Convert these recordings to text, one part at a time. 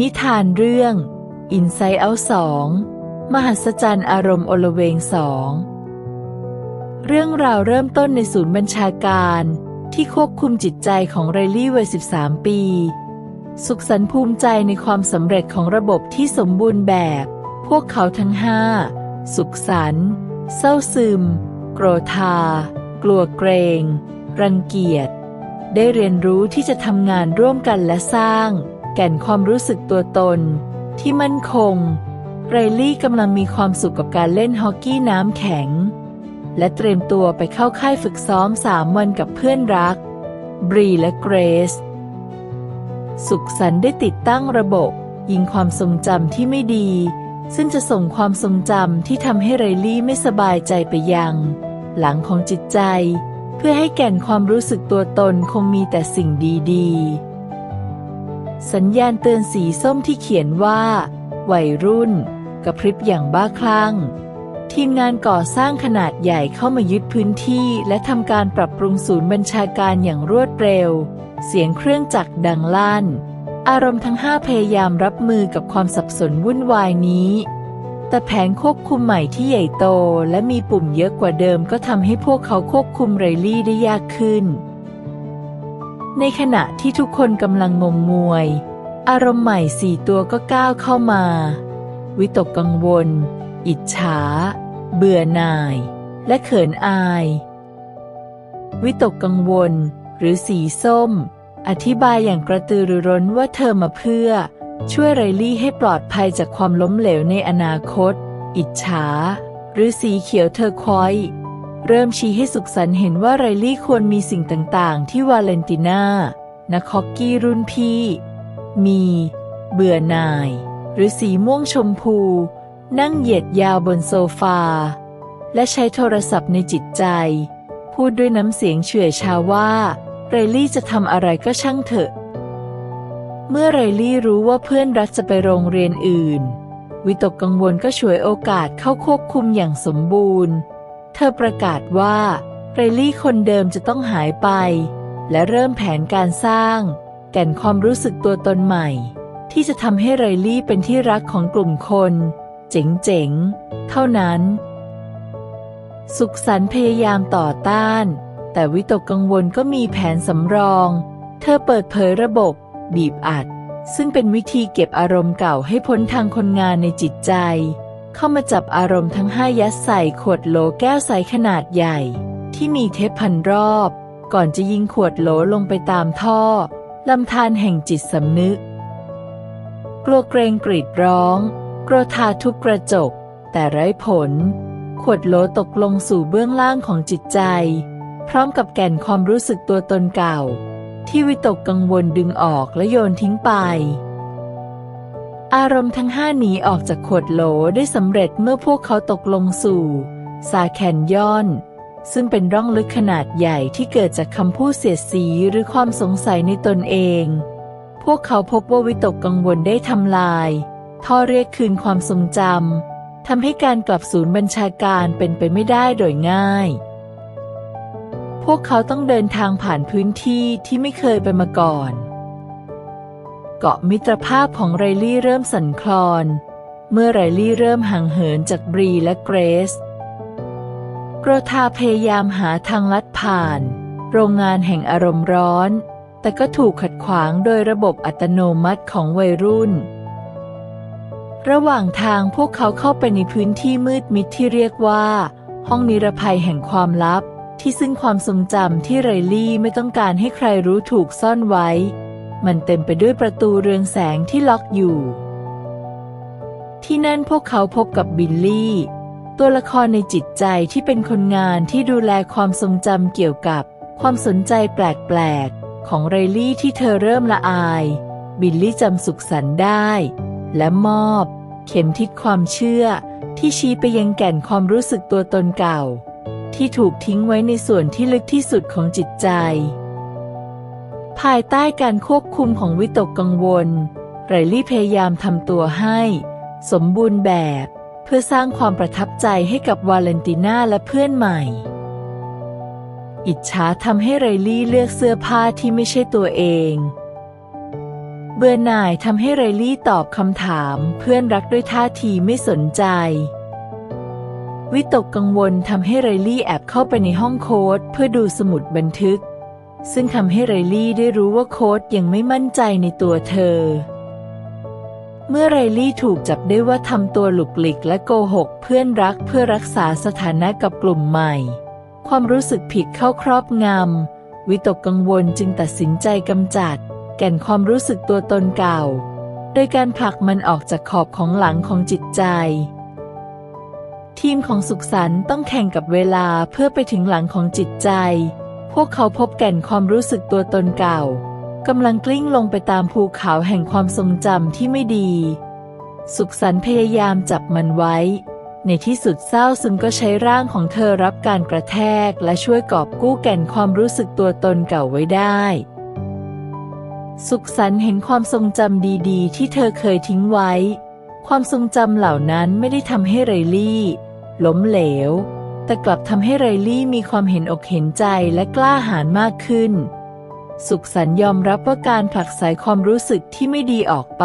นิทานเรื่อง Inside Out 2มหัศจรรย์อารมณ์โอลเวงสองเรื่องราวเริ่มต้นในศูนย์บัญชาการที่ควบคุมจิตใจของไรลี่วัย 13 ปี สุขสันต์ภูมิใจในความสำเร็จของระบบที่สมบูรณ์แบบ พวกเขาทั้งห้าสุขสันต์เศร้าซึม โกรธา กลัวเกรง รังเกียจ ได้เรียนรู้ที่จะทำงานร่วมกันและสร้าง แก่นความรู้สึกตัวตน ที่มั่นคงไรลี่กำลังมีความสุขกับการเล่นฮอกกี้น้ำแข็ง และเตรียมตัวไปเข้าค่ายฝึกซ้อมสามวันกับเพื่อนรัก บรีและเกรซ สุขสันได้ติดตั้งระบบ ยิงความทรงจำที่ไม่ดี ซึ่งจะส่งความทรงจำที่ทำให้ไรลี่ไม่สบายใจไปยัง หลังของจิตใจ เพื่อให้แก่นความรู้สึกตัวตนคงมีแต่สิ่งดี ๆ สัญญาณเตือนสีส้มที่เขียนว่า วัยรุ่น กระพริบอย่างบ้าคลั่ง ทีมงานก่อสร้างขนาดใหญ่เข้ามายึดพื้นที่และทำการปรับปรุงศูนย์บัญชาการอย่างรวดเร็ว เสียงเครื่องจักรดังลั่น อารมณ์ทั้งห้าพยายามรับมือกับความสับสนวุ่นวายนี้ แต่แผงควบคุมใหม่ที่ใหญ่โตและมีปุ่มเยอะกว่าเดิมก็ทำให้พวกเขาควบคุมไรลี่ได้ยากขึ้น ในขณะที่ทุกคนกำลังงงงวย อารมณ์ใหม่สี่ตัวก็ก้าวเข้ามา วิตกกังวล อิจฉา เบื่อหน่าย และเขินอาย วิตกกังวล หรือสีส้ม อธิบายอย่างกระตือรือร้นว่าเธอมาเพื่อ ช่วยไรลี่ให้ปลอดภัยจากความล้มเหลวในอนาคต อิจฉา หรือสีเขียวเธอคอย เริ่มชี้ให้สุขสันต์เห็นว่าไรลี่ควรมีสิ่งต่างๆ ที่วาเลนติน่านักฮอกกี้รุ่นพี่ มี เบื่อหน่าย หรือสีม่วงชมพู นั่งเหยียดยาวบนโซฟา และใช้โทรศัพท์ในจิตใจ พูดด้วยน้ำเสียงเฉื่อยชาว่า ไรลี่จะทำอะไรก็ช่างเถอะ เมื่อไรลี่รู้ว่าเพื่อนรักจะไปโรงเรียนอื่น วิตกกังวลก็ฉวยโอกาสเข้าควบคุมอย่างสมบูรณ์ เธอประกาศว่าไรลี่คนเดิมจะต้องหายไป และเริ่มแผนการสร้าง แก่นความรู้สึกตัวตนใหม่ ที่จะทำให้ไรลี่เป็นที่รักของกลุ่มคน เจ๋งๆ เท่านั้น สุขสันต์พยายามต่อต้าน แต่วิตกกังวลก็มีแผนสำรอง เธอเปิดเผยระบบ บีบอัด ซึ่งเป็นวิธีเก็บอารมณ์เก่าให้พ้นทางคนงานในจิตใจ เข้ามาจับอารมณ์ทั้งห้ายัดใส่ขวดโหลแก้วใสขนาดใหญ่ ที่มีเทปพันรอบ ก่อนจะยิงขวดโหลลงไปตามท่อลำธารแห่งจิตสำนึก กลัวเกรงกรีดร้องกลัวทาทุบกระจก แต่ไร้ผล ขวดโหลตกลงสู่เบื้องล่างของจิตใจ พร้อมกับแก่นความรู้สึกตัวตนเก่า ที่วิตกกังวลดึงออกและโยนทิ้งไป อารมณ์ทั้งห้าหนีออกจากขวดโหลได้สำเร็จเมื่อพวกเขาตกลงสู่ซาแคนยอน ซึ่งเป็นร่องลึกขนาดใหญ่ที่เกิดจากคำพูดเสียดสีหรือความสงสัยในตนเอง พวกเขาพบว่าวิตกกังวลได้ทำลาย ท่อเรียกคืนความทรงจำทำให้การกลับศูนย์บัญชาการเป็นไปไม่ได้โดยง่าย พวกเขาต้องเดินทางผ่านพื้นที่ที่ไม่เคยไปมาก่อน เกาะมิตรภาพของไรลี่เริ่มสั่นคลอน เมื่อไรลี่เริ่มห่างเหินจากบรีและเกรซโกรธาพยายามหาทางลัดผ่าน โรงงานแห่งอารมณ์ร้อน แต่ก็ถูกขัดขวางโดยระบบอัตโนมัติของวัยรุ่น ระหว่างทางพวกเขาเข้าไปในพื้นที่มืดมิดที่เรียกว่า ห้องนิรภัยแห่งความลับ ที่ซึ่งความทรงจำที่ไรลี่ไม่ต้องการให้ใครรู้ถูกซ่อนไว้ มันเต็มไปด้วยประตูเรืองแสงที่ล็อกอยู่ ที่นั่นพวกเขาพบกับบิลลี่ ตัวละครในจิตใจที่เป็นคนงานที่ดูแลความทรงจำเกี่ยวกับความสนใจแปลกๆ ของไรลี่ที่เธอเริ่มละอาย บิลลี่จำสุขสันต์ได้ และมอบ เข็มทิศความเชื่อที่ชี้ไปยังแก่นความรู้สึกตัวตนเก่า ที่ถูกทิ้งไว้ในส่วนที่ลึกที่สุดของจิตใจ ภายใต้การควบคุมของวิตกกังวล ไรลี่พยายามทำตัวให้ สมบูรณ์แบบ เพื่อสร้างความประทับใจให้กับวาเลนติน่าและเพื่อนใหม่ อิจฉาทำให้ไรลี่เลือกเสื้อผ้าที่ไม่ใช่ตัวเอง เบื่อหน่ายทำให้ไรลี่ตอบคำถามเพื่อนรักด้วยท่าทีไม่สนใจ วิตกกังวลทำให้ไรลี่แอบเข้าไปในห้องโค้ดเพื่อดูสมุดบันทึก ซึ่งทำให้ไรลี่ได้รู้ว่าโค้ดยังไม่มั่นใจในตัวเธอ เมื่อไรลี่ถูกจับได้ว่าทำตัวหลุกหลิกและโกหกเพื่อนรักเพื่อรักษาสถานะกับกลุ่มใหม่ ความรู้สึกผิดเข้าครอบงำวิตกกังวลจึงตัดสินใจกำจัด แก่นความรู้สึกตัวตนเก่า โดยการผลักมันออกจากขอบของหลังของจิตใจทีมของสุขสันต์ต้องแข่งกับเวลาเพื่อไปถึงหลังของจิตใจ พวกเขาพบแก่นความรู้สึกตัวตนเก่ากำลังกลิ้งลงไปตามภูเขาแห่งความทรงจำที่ไม่ดี สุขสันต์พยายามจับมันไว้ ในที่สุดเศร้าซึมก็ใช้ร่างของเธอรับการกระแทกและช่วยกอบกู้แก่นความรู้สึกตัวตนเก่าไว้ได้ สุขสันต์เห็นความทรงจำดีๆ ที่เธอเคยทิ้งไว้ ความทรงจำเหล่านั้นไม่ได้ทำให้ไรลี่ล้มเหลว แต่กลับทำให้ไรลี่มีความเห็นอกเห็นใจและกล้าหาญมากขึ้น สุขสันต์ยอมรับว่าการผลักไสความรู้สึกที่ไม่ดีออกไป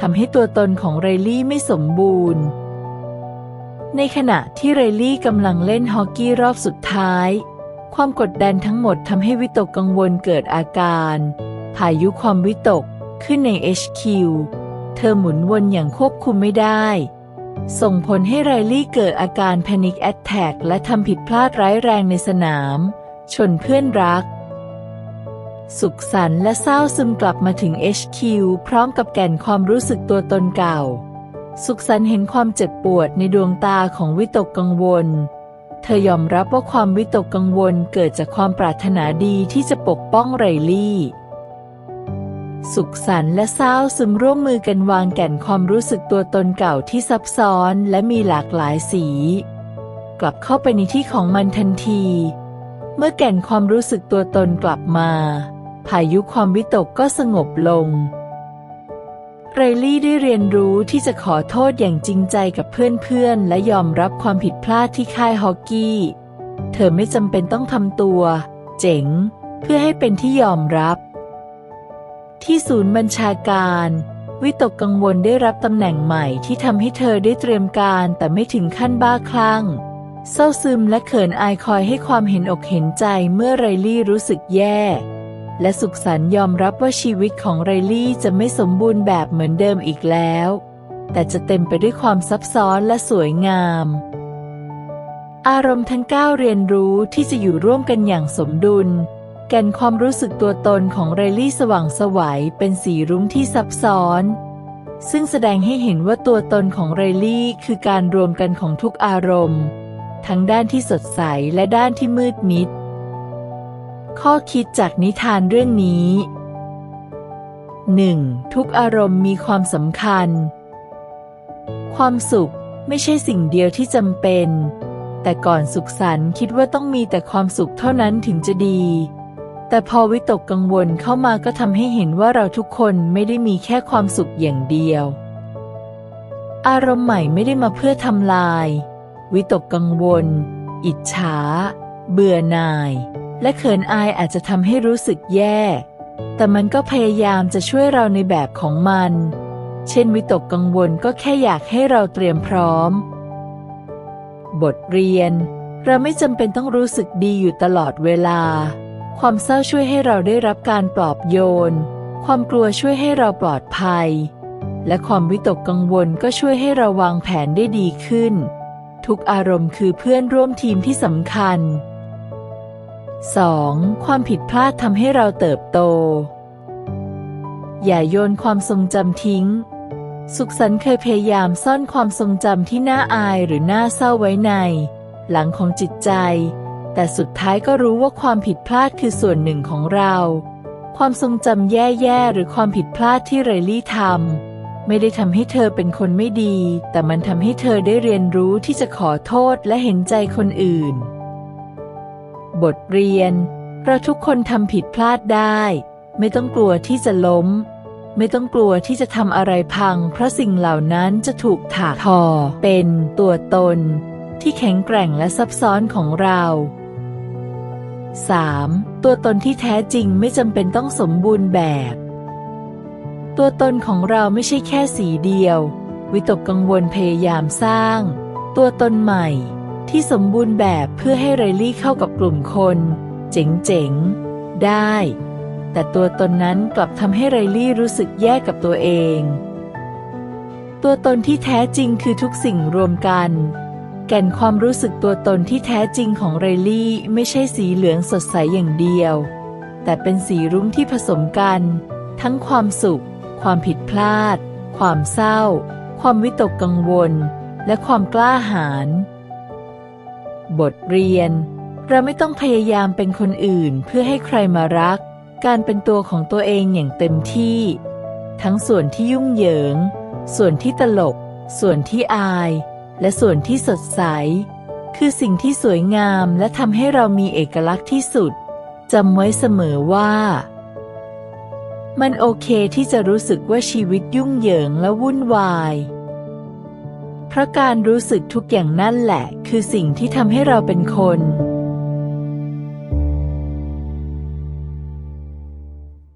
ทำให้ตัวตนของไรลี่ไม่สมบูรณ์ ในขณะที่ไรลี่กำลังเล่นฮอกกี้รอบสุดท้าย ความกดดันทั้งหมดทำให้วิตกกังวลเกิดอาการ พายุความวิตกขึ้นใน HQ เธอหมุนวนอย่างควบคุมไม่ได้ ส่งผลให้ไรลี่เกิดอาการ Panic Attack และทำผิดพลาดร้ายแรงในสนาม ชนเพื่อนรัก สุขสันต์และเศร้าซึมกลับมาถึง HQ พร้อมกับแก่นความรู้สึกตัวตนเก่า สุขสันต์เห็นความเจ็บปวดในดวงตาของวิตกกังวล เธอยอมรับว่าความวิตกกังวลเกิดจากความปรารถนาดีที่จะปกป้องไรลี่ สุขสันต์และเศร้าซึมร่วมมือกันวางแก่นความรู้สึกตัวตนเก่าที่ซับซ้อนและมีหลากหลายสี กลับเข้าไปในที่ของมันทันที เมื่อแก่นความรู้สึกตัวตนกลับมา พายุความวิตกก็สงบลงไรลี่ได้เรียนรู้ที่จะขอโทษอย่างจริงใจกับเพื่อนๆ และยอมรับความผิดพลาดที่ค่ายฮอกกี้ เธอไม่จำเป็นต้องทำตัว เจ๋ง เพื่อให้เป็นที่ยอมรับ ที่ศูนย์บัญชาการ วิตกกังวลได้รับตำแหน่งใหม่ที่ทำให้เธอได้เตรียมการแต่ไม่ถึงขั้นบ้าคลั่ง เศร้าซึมและเขินอายคอยให้ความเห็นอกเห็นใจเมื่อไรลี่รู้สึกแย่ และสุขสันต์ยอมรับว่าชีวิตของไรลี่จะไม่สมบูรณ์แบบเหมือนเดิมอีกแล้ว แต่จะเต็มไปด้วยความซับซ้อนและสวยงามอารมณ์ทั้งเก้าเรียนรู้ที่จะอยู่ร่วมกันอย่างสมดุล แก่นความรู้สึกตัวตนของไรลี่สว่างสวัยเป็นสีรุ้งที่ซับซ้อน ซึ่งแสดงให้เห็นว่าตัวตนของไรลี่คือการรวมกันของทุกอารมณ์ ทั้งด้านที่สดใสและด้านที่มืดมิด ข้อคิดจากนิทานเรื่องนี้ 1. ทุกอารมณ์มีความสำคัญ ความสุขไม่ใช่สิ่งเดียวที่จำเป็น แต่ก่อนสุขสันต์คิดว่าต้องมีแต่ความสุขเท่านั้นถึงจะดี แต่พอวิตกกังวลเข้ามาก็ทำให้เห็นว่าเราทุกคนไม่ได้มีแค่ความสุขอย่างเดียว อารมณ์ใหม่ไม่ได้มาเพื่อทำลาย วิตกกังวล อิจฉา เบื่อหน่าย และเขินอายอาจจะทำให้รู้สึกแย่ แต่มันก็พยายามจะช่วยเราในแบบของมัน เช่นวิตกกังวลก็แค่อยากให้เราเตรียมพร้อม บทเรียน เราไม่จำเป็นต้องรู้สึกดีอยู่ตลอดเวลา ความเศร้าช่วยให้เราได้รับการปลอบโยน ความกลัวช่วยให้เราปลอดภัย และความวิตกกังวลก็ช่วยให้เราวางแผนได้ดีขึ้น ทุกอารมณ์คือเพื่อนร่วมทีมที่สำคัญ 2. ความผิดพลาดทำให้เราเติบโต อย่าโยนความทรงจำทิ้ง สุขสันต์เคยพยายามซ่อนความทรงจำที่น่าอายหรือน่าเศร้าไว้ใน หลังของจิตใจ แต่สุดท้ายก็รู้ว่าความผิดพลาดคือส่วนหนึ่งของเรา ความทรงจำแย่ๆหรือความผิดพลาดที่ไรลี่ทำไม่ได้ทำให้เธอเป็นคนไม่ดี แต่มันทำให้เธอได้เรียนรู้ที่จะขอโทษและเห็นใจคนอื่น บทเรียน เราทุกคนทำผิดพลาดได้ ไม่ต้องกลัวที่จะล้มไม่ต้องกลัวที่จะทำอะไรพัง เพราะสิ่งเหล่านั้นจะถูกถากทอ เป็นตัวตน ที่แข็งแกร่งและซับซ้อนของเรา 3. ตัวตนที่แท้จริงไม่จำเป็นต้องสมบูรณ์แบบ ตัวตนของเราไม่ใช่แค่สีเดียว วิตกกังวลพยายามสร้าง ตัวตนใหม่ ที่สมบูรณ์แบบเพื่อให้ไรลี่เข้ากับกลุ่มคน เจ๋งๆ ได้ แต่ตัวตนนั้นกลับทำให้ไรลี่รู้สึกแย่กับตัวเอง ตัวตนที่แท้จริงคือทุกสิ่งรวมกัน แก่นความรู้สึกตัวตนที่แท้จริงของไรลี่ไม่ใช่สีเหลืองสดใสอย่างเดียว แต่เป็นสีรุ้งที่ผสมกัน ทั้งความสุข ความผิดพลาด ความเศร้า ความวิตกกังวล และความกล้าหาญบทเรียน เราไม่ต้องพยายามเป็นคนอื่นเพื่อให้ใครมารัก การเป็นตัวของตัวเองอย่างเต็มที่ ทั้งส่วนที่ยุ่งเหยิง ส่วนที่ตลก ส่วนที่อาย และส่วนที่สดใส คือสิ่งที่สวยงามและทำให้เรามีเอกลักษณ์ที่สุดจำไว้เสมอว่า มันโอเคที่จะรู้สึกว่าชีวิตยุ่งเหยิงและวุ่นวาย เพราะการรู้สึกทุกอย่างนั่นแหละ คือสิ่งที่ทำให้เราเป็นคน